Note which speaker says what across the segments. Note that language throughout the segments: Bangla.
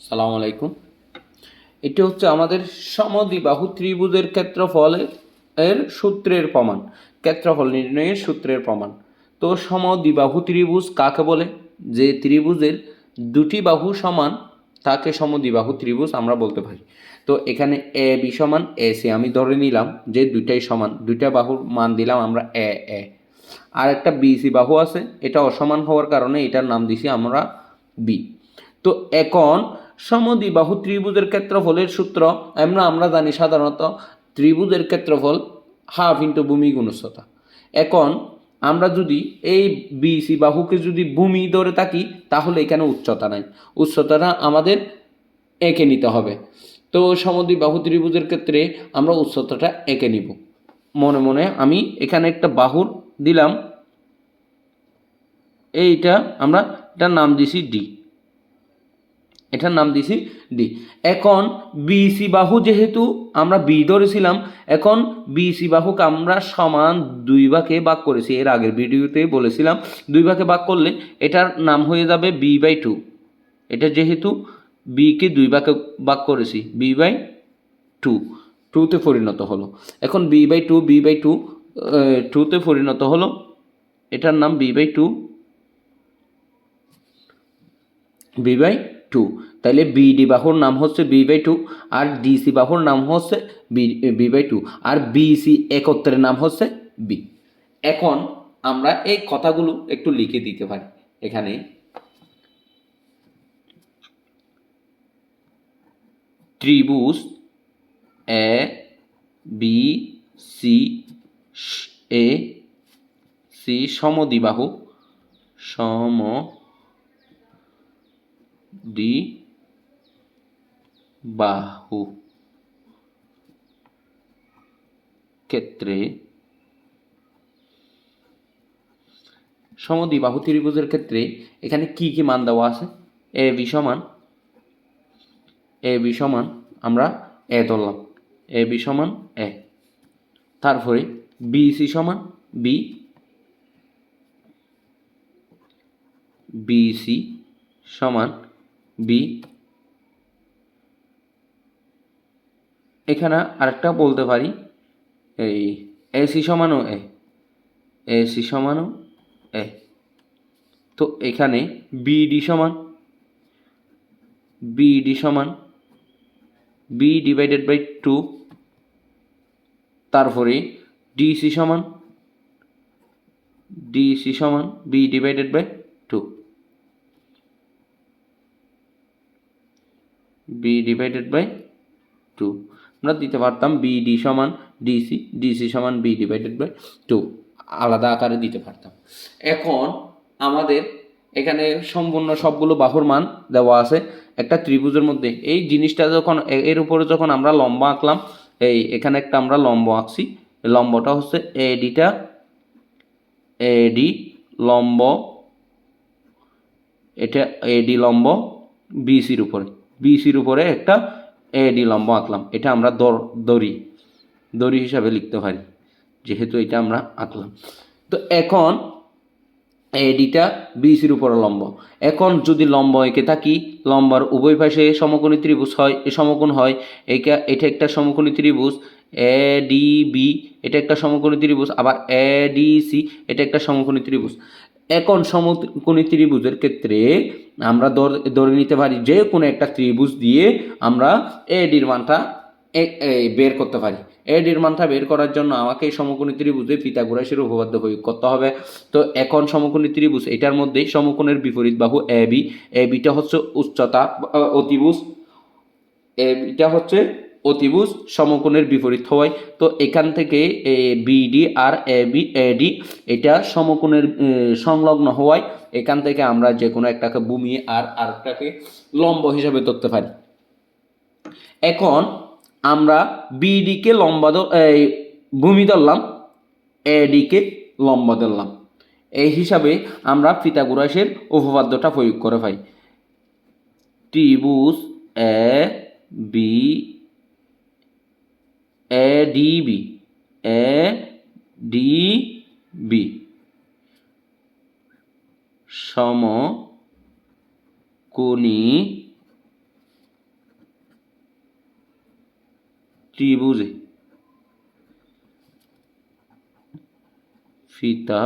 Speaker 1: সালাম আলাইকুম। এটি হচ্ছে আমাদের সমদ্বিবাহু ত্রিভুজের ক্ষেত্রফল এর সূত্রের প্রমাণ, ক্ষেত্রফল নির্ণয়ের সূত্রের প্রমাণ। তো সমদ্বিবাহু ত্রিভুজ কাকে বলে? যে ত্রিভুজের দুটি বাহু সমান, তাকে সমদ্বিবাহু ত্রিভুজ আমরা বলতে পারি। তো এখানে এ বি সমান, এ সি আমি ধরে নিলাম যে দুইটাই সমান, দুইটা বাহুর মান দিলাম আমরা এ এ। আর একটা বি সি বাহু আছে, এটা অসমান হওয়ার কারণে এটার নাম দিছি আমরা বি। তো এখন সমদ্বিবাহু ত্রিভুজের ক্ষেত্রফলের সূত্র আমরা আমরা জানি সাধারণত ত্রিভুজের ক্ষেত্রফল হাফ ইন্টু ভূমি গুণস্থতা। এখন আমরা যদি এই বিসি বাহুকে যদি ভূমি ধরে থাকি, তাহলে এখানে উচ্চতা নাই। উচ্চতাটা আমাদের এঁকে নিতে হবে। তো সমদ্বিবাহু ত্রিভুজের ক্ষেত্রে আমরা উচ্চতাটা এঁকে নিব। মনে মনে আমি এখানে একটা বাহুর দিলাম। এইটা আমরা, এটার নাম দিছি ডি। এটার নাম দিছি ডি। এখন বিসি বাহু যেহেতু আমরা বি ধরেছিলাম, এখন বিসি বাহুকে আমরা সমান দুই ভাগে ভাগ করেছি। এর আগের ভিডিওতে বলেছিলাম, দুই ভাগে ভাগ করলে এটার নাম হয়ে যাবে বি বাই টু এটা যেহেতু বিকে দুই ভাগে ভাগ করেছি বি বাই টু টুতে পরিণত হলো। এখন B by two B by two টুতে পরিণত হলো। এটার নাম B by two B by two তাহলে বিডি বাহুর নাম হচ্ছে বি বাই টু আর ডিসি বাহুর নাম হচ্ছে বি বি বাই টু আর বিসি একত্রের নাম হচ্ছে বি এখন আমরা এই কথাগুলো একটু লিখে দিতে পারি। এখানে ত্রিভুজ A B C A C সমদ্বিবাহু সম দি বাহু ক্ষেত্রে সমদ্বিবাহু ত্রিভুজের ক্ষেত্রে এখানে কি কি মান দেওয়া আছে? এ, বি সমান, এ, বি সমান, আমরা এ ধরলাম। এ, বি সমান, এ। তারপরে বি সি সমান বি বি সি সমান বি এখানে আরেকটা বলতে পারি। এই এসি সমানও এ এসি সমানও এ তো এখানে বিডি সমান। বিডি সমান। বি ডিভাইডেড বাই টু তারপরে ডিসি সমান। ডিসি সমান B divided by two B divided by two আমরা দিতে পারতাম বিডি সমান ডিসি ডিসি সমান বি ডিভাইডেড বাই টু আলাদা আকারে দিতে পারতাম। এখন আমাদের এখানে সম্পূর্ণ সবগুলো বাহুর মান দেওয়া আছে। একটা ত্রিভুজের মধ্যে। এই জিনিসটা যখন এর উপরে যখন আমরা লম্বা আঁকলাম, এই এখানে একটা আমরা লম্ব আঁকছি। লম্বটা হচ্ছে এডিটা এডি লম্ব। এটা এডি লম্ব বিসির উপরে। বিসির উপরে একটা এডি লম্ব আঁকলাম। এটা আমরা দর, দড়ি দড়ি হিসাবে লিখতে পারি, যেহেতু এটা আমরা আঁকলাম। তো এখন এডিটা বিসির উপরে লম্ব। এখন যদি লম্ব এঁকে থাকি, লম্বার উভয় পাশে সমকোণী ত্রিভুজ হয়, এ সমকোণ হয় এইটা এটা একটা সমকোণী ত্রিভুজ, এ ডি বি, এটা একটা সমকোণী ত্রিভুজ, আবার এ ডি সি, এটা একটা সমকোণী ত্রিভুজ। এখন সমকোণী ত্রিভুজের ক্ষেত্রে আমরা ধরে নিতে পারি যে কোনো একটা ত্রিভুজ দিয়ে আমরা এডির মানটা বের করতে পারি। এডির মানটা বের করার জন্য আমাকে এই সমকোণী ত্রিভুজে পিথাগোরাসের উপপাদ্য প্রয়োগ করতে হবে। তো এখন সমকোণী ত্রিভুজ, এটার মধ্যেই সমকোণের বিপরীত বাহু এ বি এ বিটা হচ্ছে উচ্চতা অতিভুজ এ বিটা হচ্ছে অতিভুজ সমকোণের বিপরীত হওয়ায়। তো এখান থেকে বিডি আর এ, বি এডি এটা সমকোণের সংলগ্ন হওয়ায়। এখান থেকে আমরা যে কোনো একটাকে ভূমি আর আরেকটাকে লম্ব হিসাবে ধরতে পারি। এখন আমরা বিডিকে লম্বা এই ভূমি ধরলাম এডিকে লম্বা ধরলাম। এই হিসাবে আমরা পিথাগোরাসের উপপাদ্যটা প্রয়োগ করে পাই। ত্রিভুজ A, B A D B A D B সম কোণী ত্রিভুজে। ফিতা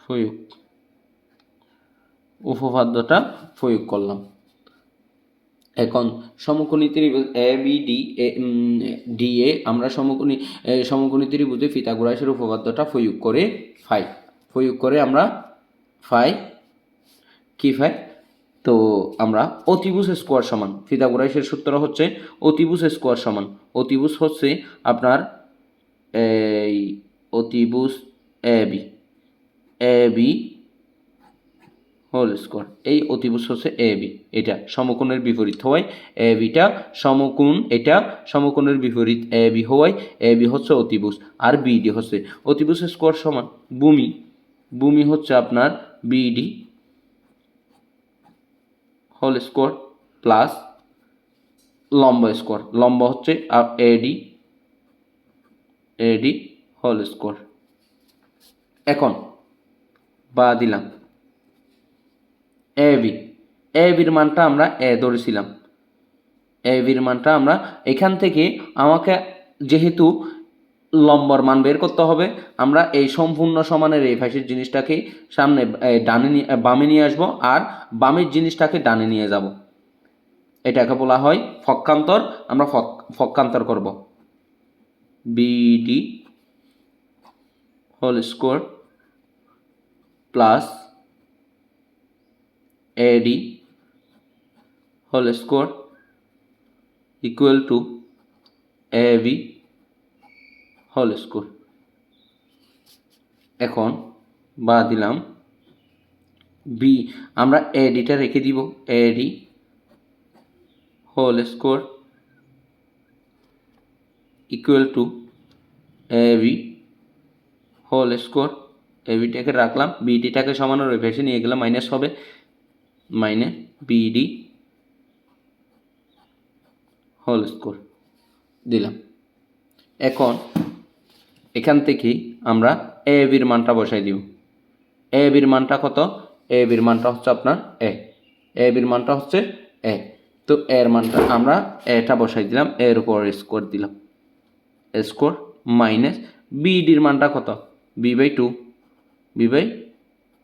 Speaker 1: প্রয়োগ। উপপাদ্যটা প্রয়োগ করলাম। এখন সমকোণী ত্রিভুজ A B D A D A আমরা সমকোণী সমকোণী ত্রিভুজে ফিতাগোরাসের উপপাদ্যটা প্রয়োগ করে ফাই প্রয়োগ করে আমরা ফাই কি ফাই তো আমরা অতিভুজ স্কোয়ার সমান। ফিতাগোরাসের সূত্র হচ্ছে অতিভুজ স্কোয়ার সমান। অতিভুজ হচ্ছে আপনার এই অতিভুজ A B A B whole square এই অতিভুজ হচ্ছে এ বি এটা সমকোণের বিপরীত হওয়ায় এ সমকোণ, এটা সমকোণের বিপরীত এ বি হওয়ায় এ বি হচ্ছে অতিভুজ, আর বিডি হচ্ছে, অতিভুজ স্কোয়ার সমান ভূমি ভূমি হচ্ছে আপনার বিডি হোল স্কোয়ার প্লাস লম্বা স্কোয়ার লম্বা হচ্ছে এডি এডি হোল স্কোয়ার এখন, বা দিলাম। এ বি এ বির মানটা আমরা এ ধরেছিলাম। এ বির মানটা আমরা এখান থেকে আমাকে যেহেতু লম্বর মান বের করতে হবে, আমরা এই সম্পূর্ণ সমানের এই পাশের জিনিসটাকে সামনে ডানে নিয়ে বামে নিয়ে আসব আর বামের জিনিসটাকে ডানে নিয়ে যাব। এটাকে বলা হয় ফক্কান্তর, আমরা ফক- ফক্কান্তর করব। BD whole square plus AD whole square equal to AB whole square. এখন বা দিলাম বি আমরা এডিটা রেখে দিব AD whole square equal to AB whole square এবিটাকে রাখলাম বিডিটাকে সমানের ওই পাশে নিয়ে গেলাম মাইনাস হবে মাইনে বিডি হোল স্কোর দিলাম। এখন এখান থেকে আমরা এ বির মানটা বসাই দিব। এ বির মানটা কত? এ বির মানটা হচ্ছে আপনার এ এ বির মানটা হচ্ছে এ তো এর মানটা আমরা এটা বসাই দিলাম এর উপর স্কোর দিলাম। স্কোর মাইনাস বিডির মানটা কত? B by two, B by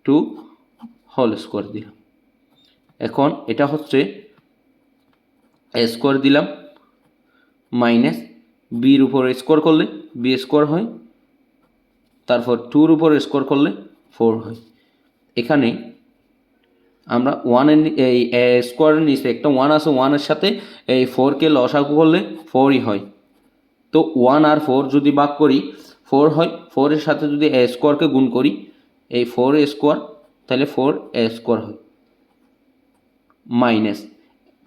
Speaker 1: two whole square দিলাম। এখন এটা হচ্ছে স্কোর দিলাম, মাইনাস বির উপর স্কোর করলে বি স্কোর হয়, তারপর টুর উপর স্কোর করলে ফোর হয়। এখানে আমরা ওয়ানের এই স্কোয়ারের নিচে একটা ওয়ান আছে ওয়ানের সাথে এই ফোরকে লসাগু করলে ফোরই হয়। তো ওয়ান আর ফোর যদি বাক করি, ফোর হয় ফোরের সাথে যদি এ স্কোয়ারকে গুণ করি, এই ফোর এ স্কোয়ার তাহলে ফোর এ স্কোয়ার হয়। মাইনাস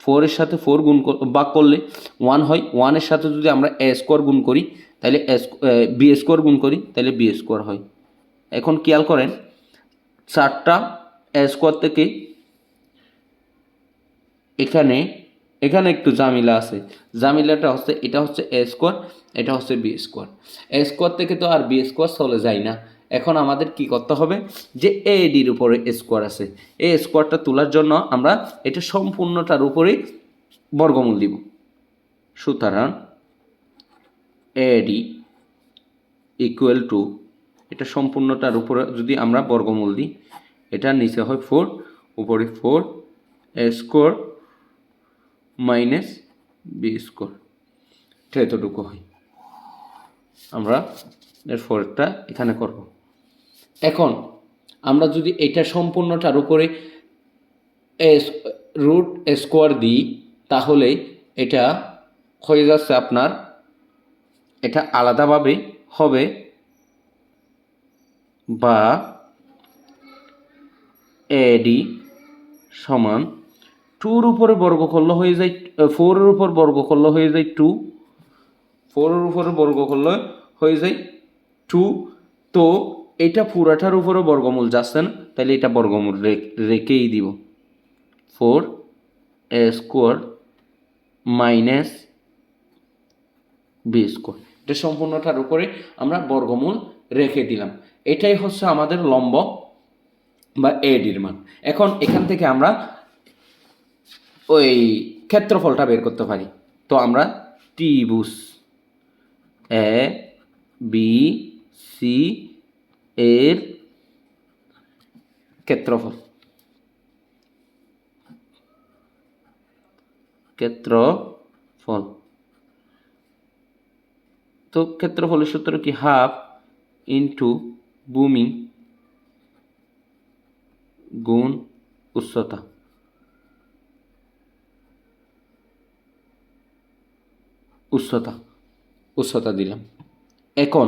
Speaker 1: ফোরের সাথে ফোর গুণ ভাগ করলে ওয়ান হয় ওয়ানের সাথে যদি আমরা এ স্কোয়ার গুণ করি, তাহলে বি স্কোয়ার গুণ করি, তাহলে বি স্কোয়ার হয়। এখন খেয়াল করেন, চারটা এ স্কোয়ার থেকে এখানে এখানে একটু জামিলা আছে। জামিলাটা হচ্ছে, এটা হচ্ছে এ স্কোয়ার এটা হচ্ছে বি স্কোয়ার এ স্কোয়ার থেকে তো আর বি স্কোয়ার চলে যায় না। এখন আমাদের কি করতে হবে? যে এ ডির উপরে স্কোয়ার আছে। এ স্কোয়ারটা তোলার জন্য আমরা এটা সম্পূর্ণটার উপরেই বর্গমূল দিব। সুতরাং এডি ইকুয়াল টু এটা সম্পূর্ণটার উপরে যদি আমরা বর্গমূল দিই, এটা নিচে হয় ফোর উপরে four square minus B square. এটা এতটুকু হয়। আমরা এর ফোরটা এখানে করব। এখন আমরা যদি এটা সম্পূর্ণটার উপরে রুট স্কোয়ার দিই, তাহলে এটা হয়ে যাচ্ছে আপনার, এটা আলাদাভাবে হবে বা এডি সমান টুর উপরে বর্গ করলে হয়ে যায় ফোরের উপর বর্গ করলে হয়ে যায় টু। ফোরের উপরে বর্গ করলে হয়ে যায় টু। তো এটা পুরাটার উপরে বর্গমূল যাচ্ছে না তাহলে এটা বর্গমূল রেখেই দিব। Four A square minus B square. এটা সম্পূর্ণটার উপরে আমরা বর্গমূল রেখে দিলাম। এটাই হচ্ছে আমাদের লম্ব বা এডির মান। এখন এখান থেকে আমরা ওই ক্ষেত্রফলটা বের করতে পারি। তো আমরা ত্রিভুজ এ, বি, সি এর ক্ষেত্রফল। ক্ষেত্রফল। তো ক্ষেত্রফলের সূত্র কি? হাফ ইন্টু ভূমি গুণ উচ্চতা। উচ্চতা উচ্চতা দিলাম। এখন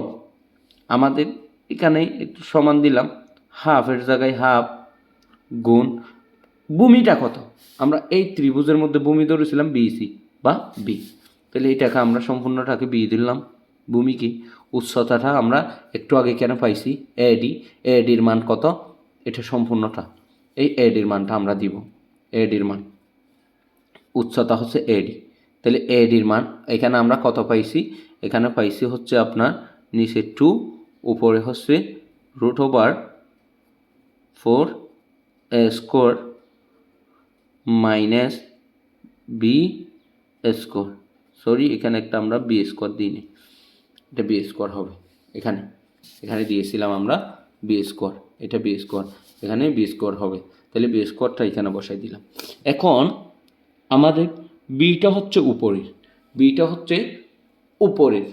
Speaker 1: আমাদের এখানে একটু সমান দিলাম হাফের জায়গায় হাফ গুণ ভূমিটা কত? আমরা এই ত্রিভুজের মধ্যে ভূমি ধরেছিলাম বিসি বা বি তাহলে এটাকে আমরা সম্পূর্ণটাকে বি দিলাম। ভূমি কি? উচ্চতাটা আমরা একটু আগে কেন পাইছি? এডি এডির মান কত? এটা সম্পূর্ণটা। এই এডির মানটা আমরা দিব। এডির মান। উচ্চতা হচ্ছে এডি তাহলে এডির মান, এখানে আমরা কত পাইছি? এখানে পাইছি হচ্ছে আপনার নিচে টু উপরে হচ্ছে root over four square minus B square sorry এখানে একটা আমরা বি স্কোয়ার দিইনি। এটা বি স্কোয়ার হবে। এখানে এখানে দিয়েছিলাম আমরা বি স্কোয়ার এটা বি স্কোয়ার এখানে বি স্কোয়ার হবে। তাহলে বি স্কোয়ারটা এখানে বসাই দিলাম। এখন আমাদের বিটা হচ্ছে উপরের, বিটা হচ্ছে উপরের।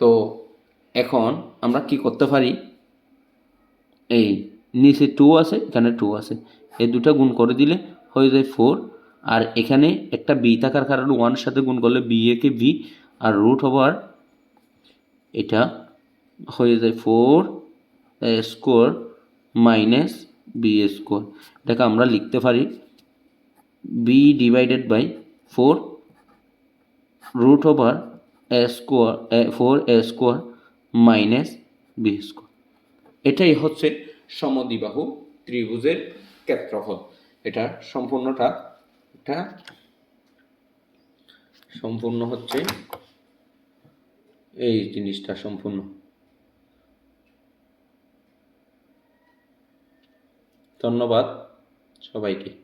Speaker 1: তো এখন আমরা কি করতে পারি? এই নিচে টু আছে, এখানে টু আছে। এই দুটো গুণ করে দিলে হয়ে যায় ফোর আর এখানে একটা বি থাকার কারণে ওয়ানের সাথে গুণ করলে বি একে বি আর রুট ওভার এটা হয়ে যায় four square minus B square এটাকে আমরা লিখতে পারি B divided by four root over A square four A square minus B square এটাই হচ্ছে সমদ্বিবাহু ত্রিভুজের ক্ষেত্রফল। এটা সম্পূর্ণটা, এটা সম্পূর্ণ হচ্ছে এই জিনিসটা সম্পূর্ণ। ধন্যবাদ সবাইকে।